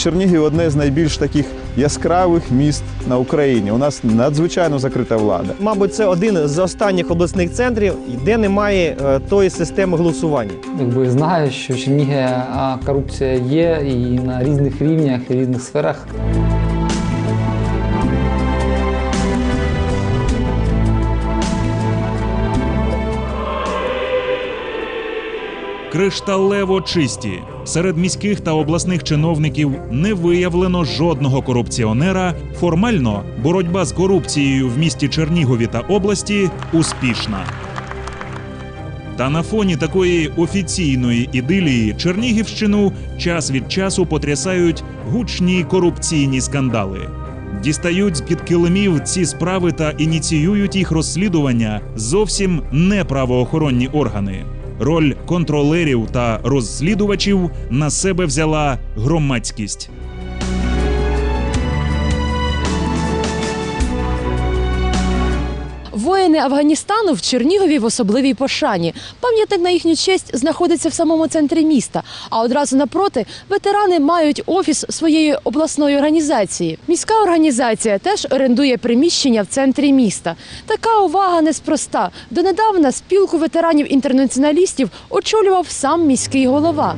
Чернігів одне з найбільш таких яскравих міст на Україні. У нас надзвичайно закрита влада. Мабуть, це один з останніх обласних центрів, де немає е, тої системи голосування. Якби знаю, що в Чернігі корупція є і на різних рівнях, і різних сферах. Кришталево чисті. Серед міських та обласних чиновників не виявлено жодного корупціонера. Формально боротьба з корупцією в місті Чернігові та області успішна. Та на фоні такої офіційної ідилії Чернігівщину час від часу потрясають гучні корупційні скандали. Дістають з під килимів ці справи та ініціюють їх розслідування зовсім не правоохоронні органи. Роль контролерів та розслідувачів на себе взяла громадськість. Воїни Афганістану в Чернігові в особливій пошані. Пам'ятник на їхню честь знаходиться в самому центрі міста. А одразу напроти ветерани мають офіс своєї обласної організації. Міська організація теж орендує приміщення в центрі міста. Така увага неспроста. Донедавна спілку ветеранів-інтернаціоналістів очолював сам міський голова.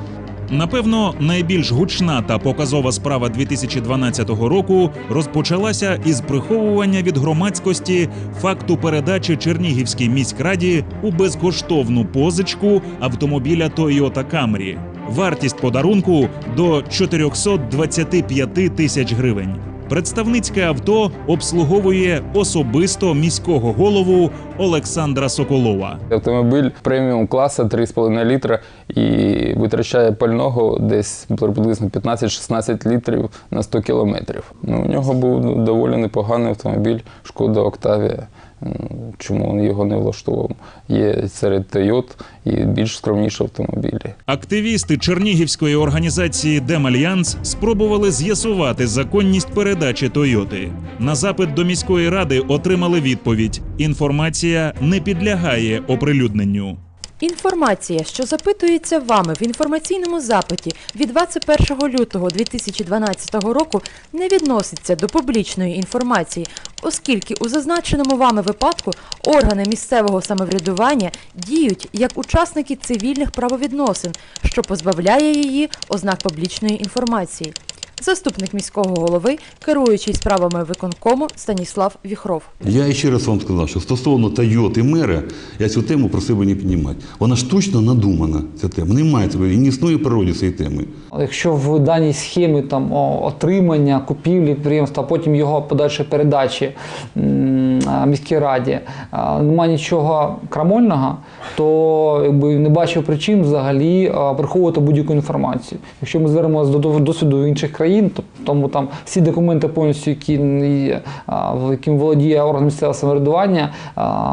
Напевно, найбільш гучна та показова справа 2012 року розпочалася із приховування від громадськості факту передачі Чернігівській міськраді у безкоштовну позичку автомобіля Toyota Camry. Вартість подарунку до 425 тисяч гривень. Представницьке авто обслуговує особисто міського голову Олександра Соколова. Автомобіль преміум класу 3,5 літра і витрачає пального десь приблизно 15-16 літрів на 100 кілометрів. Ну, у нього був доволі непоганий автомобіль Шкода Октавія. Чому його не влаштовував? Є серед Тойот і більш скромніші автомобілі. Активісти Чернігівської організації Демальянс спробували з'ясувати законність передачі Тойоти. На запит до міської ради отримали відповідь: інформація не підлягає оприлюдненню. Інформація, що запитується вами в інформаційному запиті від 21 лютого 2012 року, не відноситься до публічної інформації, оскільки у зазначеному вами випадку органи місцевого самоврядування діють як учасники цивільних правовідносин, що позбавляє її ознак публічної інформації. Заступник міського голови, керуючий справами виконкому Станіслав Віхров. Я ще раз вам сказав, що стосовно Тойоти мера, я цю тему просив би не піднімати. Вона ж точно надумана, ця тема. Немає цього і не існує природі цієї теми. Якщо в даній схемі там отримання, купівлі підприємства, а потім його подальшої передачі міській раді, немає нічого крамольного, то якби не бачив причин взагалі приховувати будь-яку інформацію. Якщо ми звернемося до досвіду інших країн, то тому там всі документи повністю, які яким володіє орган місцевого самоврядування,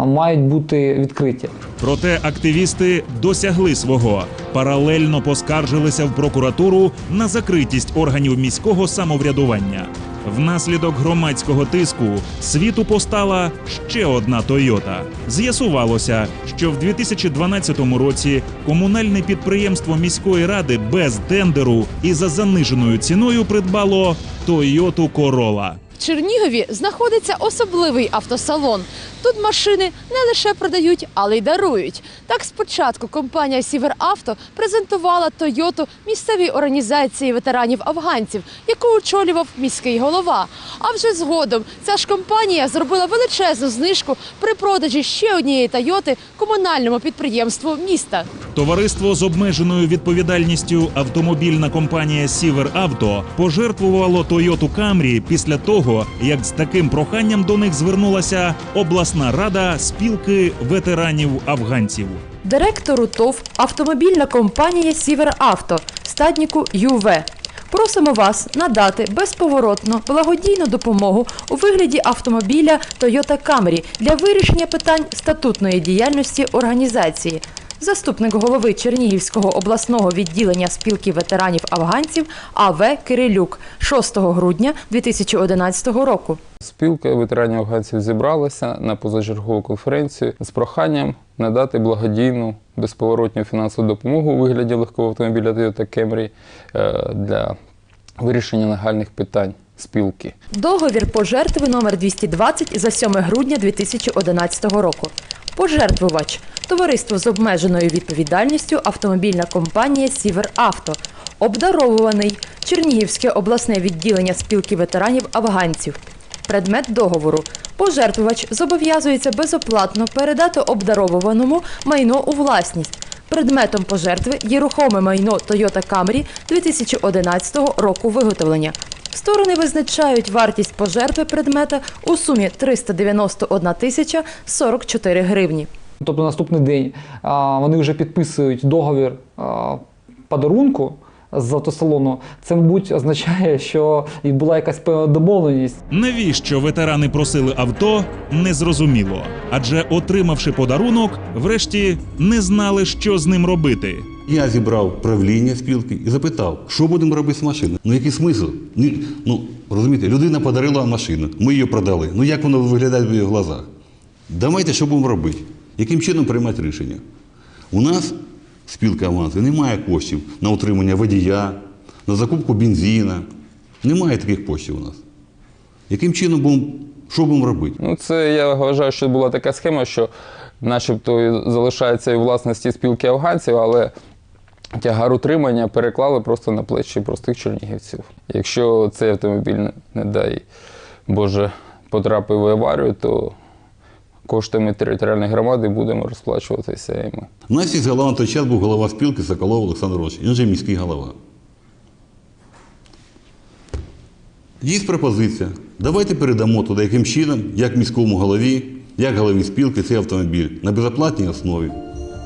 мають бути відкриті. Проте активісти досягли свого. Паралельно поскаржилися в прокуратуру на закритість органів міського самоврядування. Внаслідок громадського тиску світу постала ще одна Тойота. З'ясувалося, що в 2012 році комунальне підприємство міської ради без тендеру і за заниженою ціною придбало Тойоту Корола. В Чернігові знаходиться особливий автосалон. Тут машини не лише продають, але й дарують. Так спочатку компанія Сіверавто презентувала Тойоту місцевій організації ветеранів афганців, яку очолював міський голова. А вже згодом ця ж компанія зробила величезну знижку при продажі ще однієї Тойоти комунальному підприємству міста. Товариство з обмеженою відповідальністю автомобільна компанія Сівер Авто пожертвувало Тойоту Камрі після того, як з таким проханням до них звернулася обласна рада спілки ветеранів афганців. Директору ТОВ автомобільна компанія Сіверавто стадніку ЮВ. Просимо вас надати безповоротно благодійну допомогу у вигляді автомобіля Toyota Camry для вирішення питань статутної діяльності організації. Заступник голови Чернігівського обласного відділення спілки ветеранів афганців АВ Кирилюк 6 грудня 2011 року. Спілка ветеранів афганців зібралася на позачергову конференцію з проханням надати благодійну безповоротню фінансову допомогу у вигляді легкого автомобіля Toyota Camry е, для вирішення нагальних питань спілки. Договір пожертви номер 220 за 7 грудня 2011 року. Пожертвувач товариство з обмеженою відповідальністю автомобільна компанія Сіверавто. Обдаровуваний Чернігівське обласне відділення спілки ветеранів афганців. Предмет договору. Пожертвувач зобов'язується безоплатно передати обдаровуваному майно у власність. Предметом пожертви є рухоме майно Toyota Camry 2011 року виготовлення. Сторони визначають вартість пожертви предмета у сумі 391 тисяча 44 гривні. Тобто наступний день вони вже підписують договір подарунку з автосалону. Це, мабуть, означає, що і була якась певна домовленість. Навіщо ветерани просили авто, незрозуміло. Адже, отримавши подарунок, врешті не знали, що з ним робити. Я зібрав правління спілки і запитав, що будемо робити з машиною. Ну який смисл? Ну розумієте, людина подарила машину, ми її продали. Ну як воно виглядає в її глазах? Давайте, що будемо робити? Яким чином приймати рішення? У нас спілка авансу немає коштів на утримання водія, на закупку бензина. Немає таких коштів у нас. Яким чином будемо, що будемо робити? Ну, це я вважаю, що була така схема, що начебто залишається і власності спілки афганців, але тягар утримання переклали просто на плечі простих чернігівців. Якщо цей автомобіль, не- дай Боже, потрапив в аварію, то коштами територіальної громади будемо розплачуватися і ми. У нас із голова на той час був голова спілки Соколов Олександр Рович. Він же міський голова. Є пропозиція. Давайте передамо туди яким чином, як міському голові, як голові спілки цей автомобіль на безоплатній основі.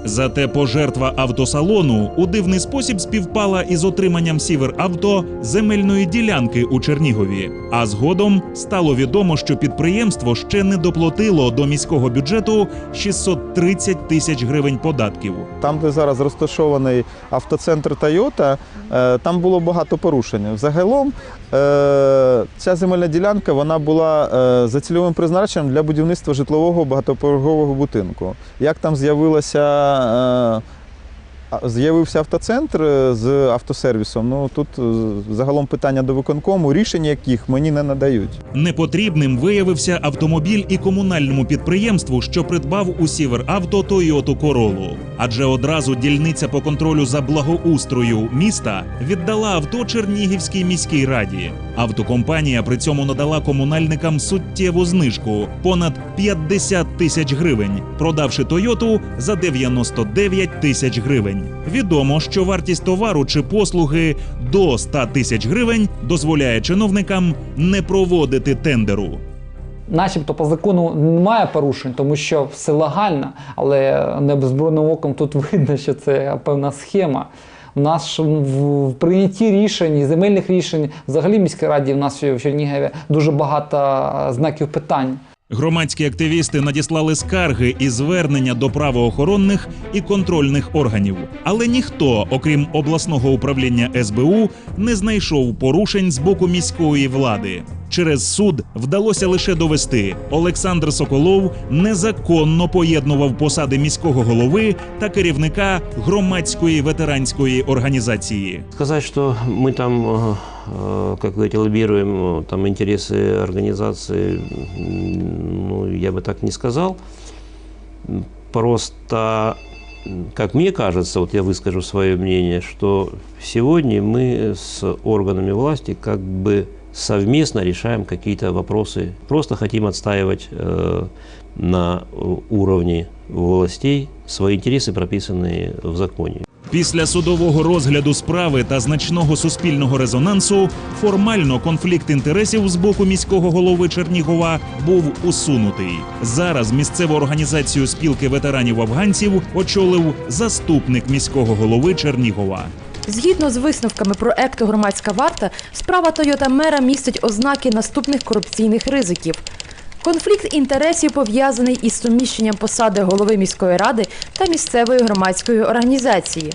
Зате пожертва автосалону у дивний спосіб співпала із отриманням Сіверавто земельної ділянки у Чернігові. А згодом стало відомо, що підприємство ще не доплатило до міського бюджету 630 тисяч гривень податків. Там, де зараз розташований автоцентр е, там було багато порушень. Загалом е, ця земельна ділянка вона була е, за цільовим призначенням для будівництва житлового багатоповерхового будинку. Як там з'явилася е, з'явився автоцентр е, з автосервісом, ну тут е, загалом питання до виконкому, рішення яких мені не надають. Непотрібним виявився автомобіль і комунальному підприємству, що придбав у Сіверавто Toyota Corolla. Адже одразу дільниця по контролю за благоустрою міста віддала авто Чернігівській міській раді. Автокомпанія при цьому надала комунальникам суттєву знижку понад 50 тисяч гривень, продавши Тойоту за 99 тисяч гривень. Відомо, що вартість товару чи послуги до 100 тисяч гривень дозволяє чиновникам не проводити тендеру. Начебто по закону немає порушень, тому що все легально, але небезбройним оком тут видно, що це певна схема. У нас в прийнятті рішень, земельних рішень, взагалі міській раді в нас в Чернігові дуже багато знаків питань. Громадські активісти надіслали скарги і звернення до правоохоронних і контрольних органів, але ніхто, окрім обласного управління СБУ, не знайшов порушень з боку міської влади Через суд вдалося лише довести, Олександр Соколов незаконно поєднував посади міського голови та керівника громадської ветеранської організації. Сказать, что мы там, э, э, как говорите, лоббируем э, там интересы организации, м, ну, я бы так не сказал. М, Просто, м, как мне кажется, вот я выскажу свое мнение, что сегодня мы с органами власти как бы совместно решаем какие-то вопросы. Просто хотим отстаивать э, на э, уровне властей свои интересы, прописанные в законе. Після судового розгляду справи та значного суспільного резонансу формально конфлікт інтересів з боку міського голови Чернігова був усунутий. Зараз місцеву організацію спілки ветеранів афганців очолив заступник міського голови Чернігова. Згідно з висновками проекту Громадська варта, справа Тойота Мера містить ознаки наступних корупційних ризиків. Конфлікт інтересів пов'язаний із суміщенням посади голови міської ради та місцевої громадської організації.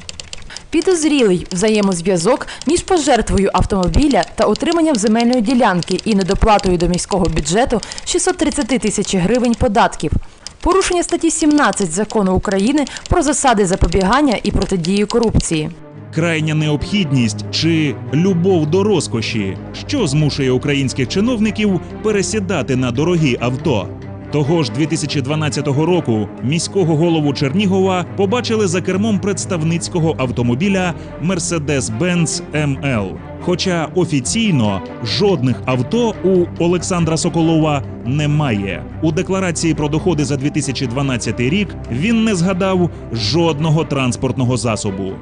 Підозрілий взаємозв'язок між пожертвою автомобіля та отриманням земельної ділянки і недоплатою до міського бюджету 630 тисяч гривень податків. Порушення статті 17 закону України про засади запобігання і протидії корупції. Крайня необхідність чи любов до розкоші, що змушує українських чиновників пересідати на дорогі авто. Того ж 2012 року міського голову Чернігова побачили за кермом представницького автомобіля Mercedes-Benz ML. Хоча офіційно жодних авто у Олександра Соколова немає. У декларації про доходи за 2012 рік він не згадав жодного транспортного засобу.